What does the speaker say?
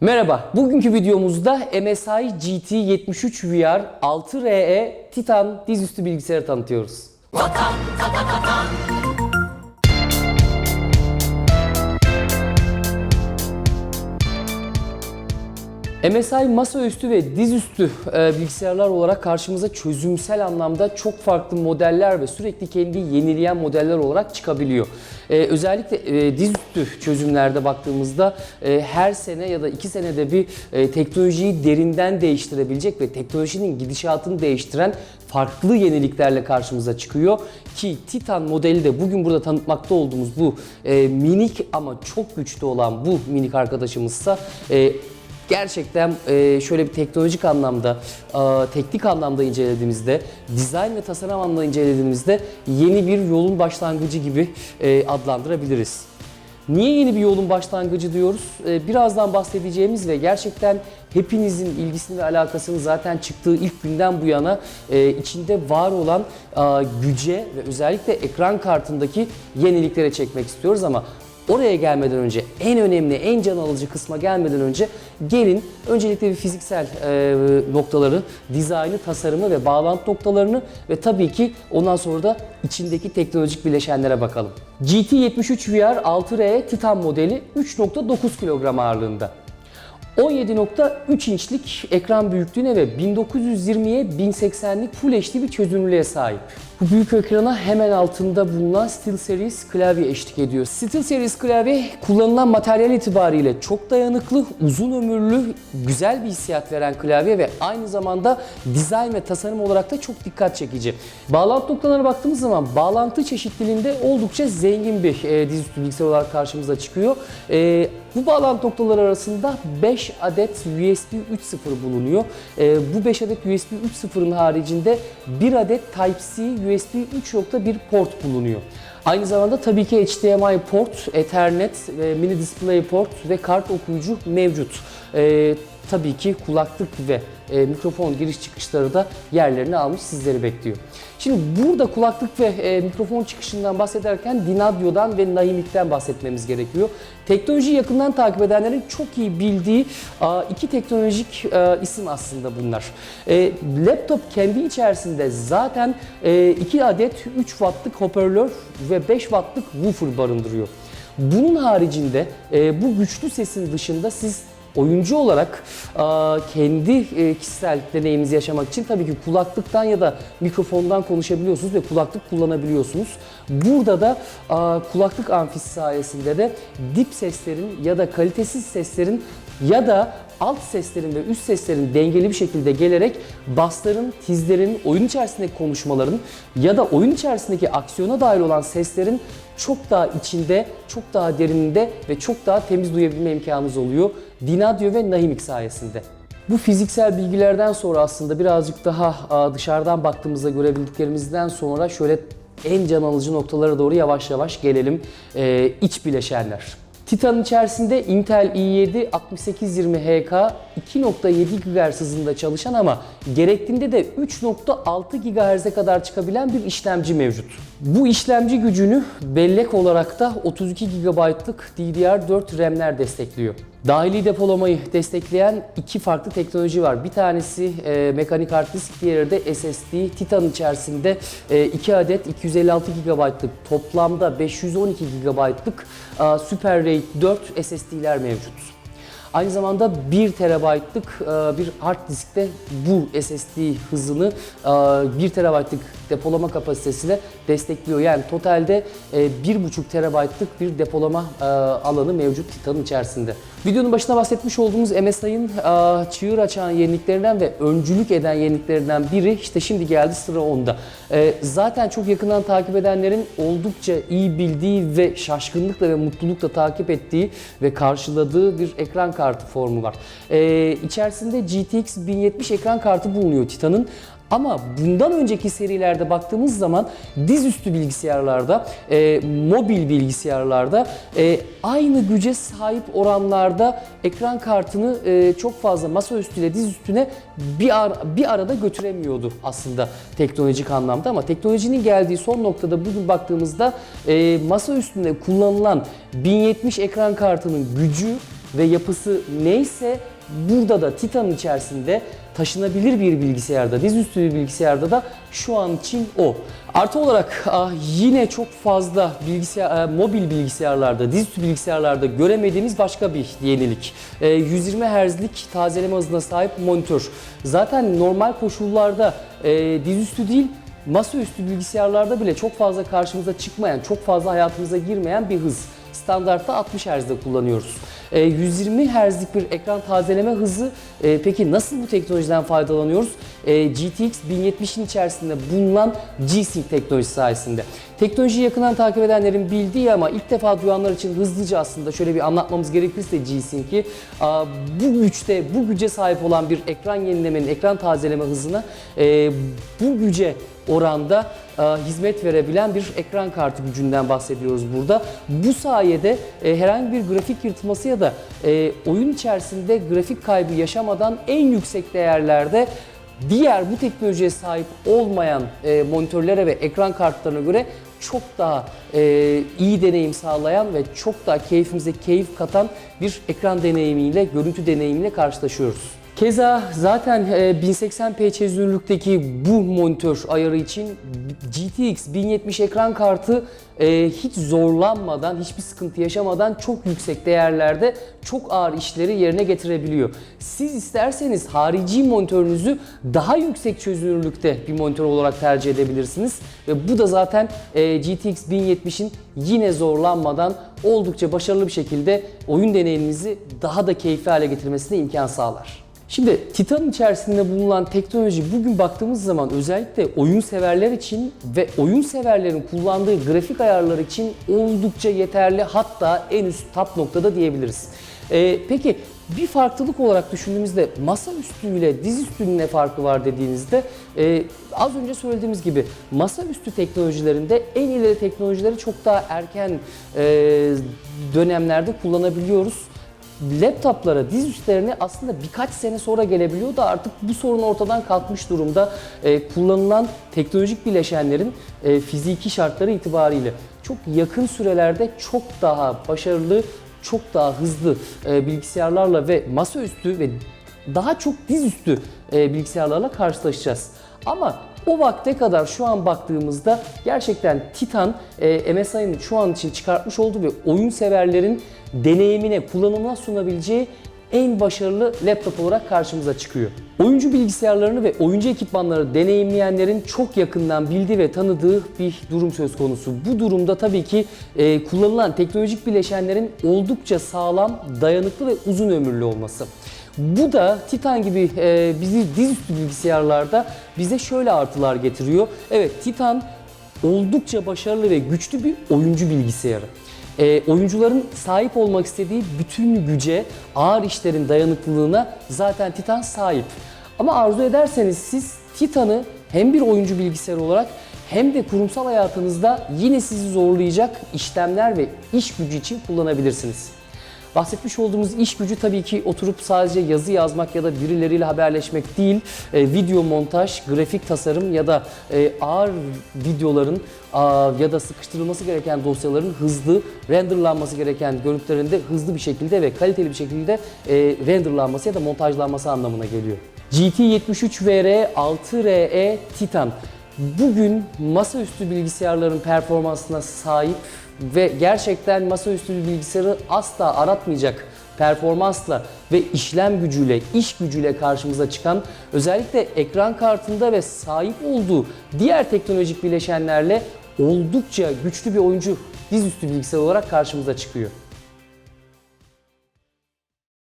Merhaba, bugünkü videomuzda MSI GT73 VR 6RE Titan dizüstü bilgisayarı tanıtıyoruz. MSI masaüstü ve dizüstü e, bilgisayarlar olarak karşımıza çözümsel anlamda çok farklı modeller ve sürekli kendi yenileyen modeller olarak çıkabiliyor. E, özellikle e, dizüstü çözümlerde baktığımızda e, her sene ya da iki senede bir e, teknolojiyi derinden değiştirebilecek ve teknolojinin gidişatını değiştiren farklı yeniliklerle karşımıza çıkıyor. Ki Titan modeli de bugün burada tanıtmakta olduğumuz bu e, minik ama çok güçlü olan bu minik arkadaşımızsa e, Gerçekten e, şöyle bir teknolojik anlamda, e, teknik anlamda incelediğimizde, dizayn ve tasarım anlamda incelediğimizde yeni bir yolun başlangıcı gibi e, adlandırabiliriz. Niye yeni bir yolun başlangıcı diyoruz? Birazdan bahsedeceğimiz ve gerçekten hepinizin ilgisini ve alakasını zaten çıktığı ilk günden bu yana içinde var olan güce ve özellikle ekran kartındaki yeniliklere çekmek istiyoruz ama Oraya gelmeden önce en önemli, en can alıcı kısma gelmeden önce gelin öncelikle bir fiziksel e, noktaları, dizaynı, tasarımı ve bağlantı noktalarını ve tabii ki ondan sonra da içindeki teknolojik bileşenlere bakalım. GT73 VR 6R Titan modeli 3.9 kilogram ağırlığında. 17.3 inçlik ekran büyüklüğüne ve 1920'ye 1080'lik Full HD bir çözünürlüğe sahip. Bu büyük ekrana hemen altında bulunan SteelSeries klavye eşlik ediyor. SteelSeries klavye kullanılan materyal itibariyle çok dayanıklı, uzun ömürlü, güzel bir hissiyat veren klavye ve aynı zamanda dizayn ve tasarım olarak da çok dikkat çekici. Bağlantı noktalarına baktığımız zaman bağlantı çeşitliliğinde oldukça zengin bir e, dizüstü bilgisayar olarak karşımıza çıkıyor. E, bu bağlantı noktaları arasında 5 adet USB 3.0 bulunuyor. E, bu 5 adet USB 3.0'ın haricinde 1 adet Type-C USB 3.1 port bulunuyor. Aynı zamanda tabii ki HDMI port, Ethernet, mini display port ve kart okuyucu mevcut. E, tabii ki kulaklık ve e, mikrofon giriş çıkışları da yerlerini almış sizleri bekliyor. Şimdi burada kulaklık ve e, mikrofon çıkışından bahsederken Dinadio'dan ve Naimic'ten bahsetmemiz gerekiyor. Teknolojiyi yakından takip edenlerin çok iyi bildiği a, iki teknolojik e, isim aslında bunlar. E, laptop kendi içerisinde zaten 2 adet 3 wattlık hoparlör ve 5 wattlık woofer barındırıyor. Bunun haricinde e, bu güçlü sesin dışında siz oyuncu olarak kendi e, kişisel deneyiminizi yaşamak için tabii ki kulaklıktan ya da mikrofondan konuşabiliyorsunuz ve kulaklık kullanabiliyorsunuz. Burada da kulaklık amfisi sayesinde de dip seslerin ya da kalitesiz seslerin ya da alt seslerin ve üst seslerin dengeli bir şekilde gelerek bassların, tizlerin, oyun içerisindeki konuşmaların ya da oyun içerisindeki aksiyona dair olan seslerin çok daha içinde, çok daha derininde ve çok daha temiz duyabilme imkanınız oluyor. Dinadio ve Nahimik sayesinde. Bu fiziksel bilgilerden sonra aslında birazcık daha dışarıdan baktığımızda görebildiklerimizden sonra şöyle en can alıcı noktalara doğru yavaş yavaş gelelim. Ee, iç bileşenler. Titan içerisinde Intel i7 6820HK 2.7 GHz hızında çalışan ama gerektiğinde de 3.6 GHz'e kadar çıkabilen bir işlemci mevcut. Bu işlemci gücünü bellek olarak da 32 GB'lık DDR4 RAM'ler destekliyor. Dahili depolamayı destekleyen iki farklı teknoloji var. Bir tanesi e, mekanik hard disk, diğeri de SSD. Titan içerisinde e, 2 adet 256 GB'lık toplamda 512 GB'lık e, Super RAID 4 SSD'ler mevcut. Aynı zamanda 1 TB'lık e, bir hard diskte bu SSD hızını e, 1 TB'lık depolama kapasitesine destekliyor. Yani totalde e, 1.5 TB'lık bir depolama e, alanı mevcut Titan'ın içerisinde. Videonun başında bahsetmiş olduğumuz MSI'ın e, çığır açan yeniliklerinden ve öncülük eden yeniliklerinden biri işte şimdi geldi sıra onda. E, zaten çok yakından takip edenlerin oldukça iyi bildiği ve şaşkınlıkla ve mutlulukla takip ettiği ve karşıladığı bir ekran kartı formu var. E, içerisinde GTX 1070 ekran kartı bulunuyor Titan'ın. Ama bundan önceki serilerde baktığımız zaman dizüstü bilgisayarlarda, e, mobil bilgisayarlarda e, aynı güce sahip oranlarda ekran kartını e, çok fazla masaüstü ile dizüstüne bir, ar- bir arada götüremiyordu aslında teknolojik anlamda. Ama teknolojinin geldiği son noktada bugün baktığımızda e, masa üstünde kullanılan 1070 ekran kartının gücü ve yapısı neyse burada da Titan içerisinde taşınabilir bir bilgisayarda, dizüstü bir bilgisayarda da şu an için o. Artı olarak ah, yine çok fazla bilgisayar, e, mobil bilgisayarlarda, dizüstü bilgisayarlarda göremediğimiz başka bir yenilik. E, 120 Hz'lik tazeleme hızına sahip monitör. Zaten normal koşullarda e, dizüstü değil, masaüstü bilgisayarlarda bile çok fazla karşımıza çıkmayan, çok fazla hayatımıza girmeyen bir hız. Standartta 60 Hz'de kullanıyoruz. E, 120 Hz'lik bir ekran tazeleme hızı. E, peki nasıl bu teknolojiden faydalanıyoruz? E, GTX 1070'in içerisinde bulunan G-Sync teknolojisi sayesinde. Teknolojiyi yakından takip edenlerin bildiği ama ilk defa duyanlar için hızlıca aslında şöyle bir anlatmamız gerekirse G-Sync'i bu güçte, bu güce sahip olan bir ekran yenilemenin, ekran tazeleme hızına e, bu güce oranda hizmet verebilen bir ekran kartı gücünden bahsediyoruz burada. Bu sayede e, herhangi bir grafik yırtılması ya da e, oyun içerisinde grafik kaybı yaşamadan en yüksek değerlerde diğer bu teknolojiye sahip olmayan e, monitörlere ve ekran kartlarına göre çok daha e, iyi deneyim sağlayan ve çok daha keyfimize keyif katan bir ekran deneyimiyle, görüntü deneyimiyle karşılaşıyoruz. Keza zaten e, 1080p çözünürlükteki bu monitör ayarı için GTX 1070 ekran kartı e, hiç zorlanmadan, hiçbir sıkıntı yaşamadan çok yüksek değerlerde çok ağır işleri yerine getirebiliyor. Siz isterseniz harici monitörünüzü daha yüksek çözünürlükte bir monitör olarak tercih edebilirsiniz. Ve bu da zaten e, GTX 1070'in yine zorlanmadan oldukça başarılı bir şekilde oyun deneyimimizi daha da keyifli hale getirmesine imkan sağlar. Şimdi Titan'ın içerisinde bulunan teknoloji bugün baktığımız zaman özellikle oyun severler için ve oyun severlerin kullandığı grafik ayarlar için oldukça yeterli hatta en üst top noktada diyebiliriz. Ee, peki bir farklılık olarak düşündüğümüzde masaüstü ile dizüstünün ne farkı var dediğinizde e, az önce söylediğimiz gibi masaüstü teknolojilerinde en ileri teknolojileri çok daha erken e, dönemlerde kullanabiliyoruz laptoplara, diz üstlerine aslında birkaç sene sonra gelebiliyor da artık bu sorun ortadan kalkmış durumda. Ee, kullanılan teknolojik bileşenlerin e, fiziki şartları itibariyle çok yakın sürelerde çok daha başarılı, çok daha hızlı e, bilgisayarlarla ve masaüstü ve daha çok dizüstü e, bilgisayarlarla karşılaşacağız. Ama o vakte kadar şu an baktığımızda gerçekten Titan e, MSI'nin şu an için çıkartmış olduğu ve oyun severlerin deneyimine, kullanımına sunabileceği en başarılı laptop olarak karşımıza çıkıyor. Oyuncu bilgisayarlarını ve oyuncu ekipmanları deneyimleyenlerin çok yakından bildiği ve tanıdığı bir durum söz konusu. Bu durumda tabii ki e, kullanılan teknolojik bileşenlerin oldukça sağlam, dayanıklı ve uzun ömürlü olması. Bu da Titan gibi e, bizi dizüstü bilgisayarlarda bize şöyle artılar getiriyor. Evet Titan oldukça başarılı ve güçlü bir oyuncu bilgisayarı. E, oyuncuların sahip olmak istediği bütün güce, ağır işlerin dayanıklılığına zaten Titan sahip. Ama arzu ederseniz siz Titan'ı hem bir oyuncu bilgisayarı olarak hem de kurumsal hayatınızda yine sizi zorlayacak işlemler ve iş gücü için kullanabilirsiniz. Bahsetmiş olduğumuz iş gücü tabii ki oturup sadece yazı yazmak ya da birileriyle haberleşmek değil, e, video montaj, grafik tasarım ya da e, ağır videoların a, ya da sıkıştırılması gereken dosyaların hızlı renderlanması gereken görüntülerinde hızlı bir şekilde ve kaliteli bir şekilde e, renderlanması ya da montajlanması anlamına geliyor. GT73VR 6RE Titan bugün masaüstü bilgisayarların performansına sahip ve gerçekten masaüstü bir bilgisayarı asla aratmayacak performansla ve işlem gücüyle, iş gücüyle karşımıza çıkan özellikle ekran kartında ve sahip olduğu diğer teknolojik bileşenlerle oldukça güçlü bir oyuncu dizüstü bilgisayar olarak karşımıza çıkıyor.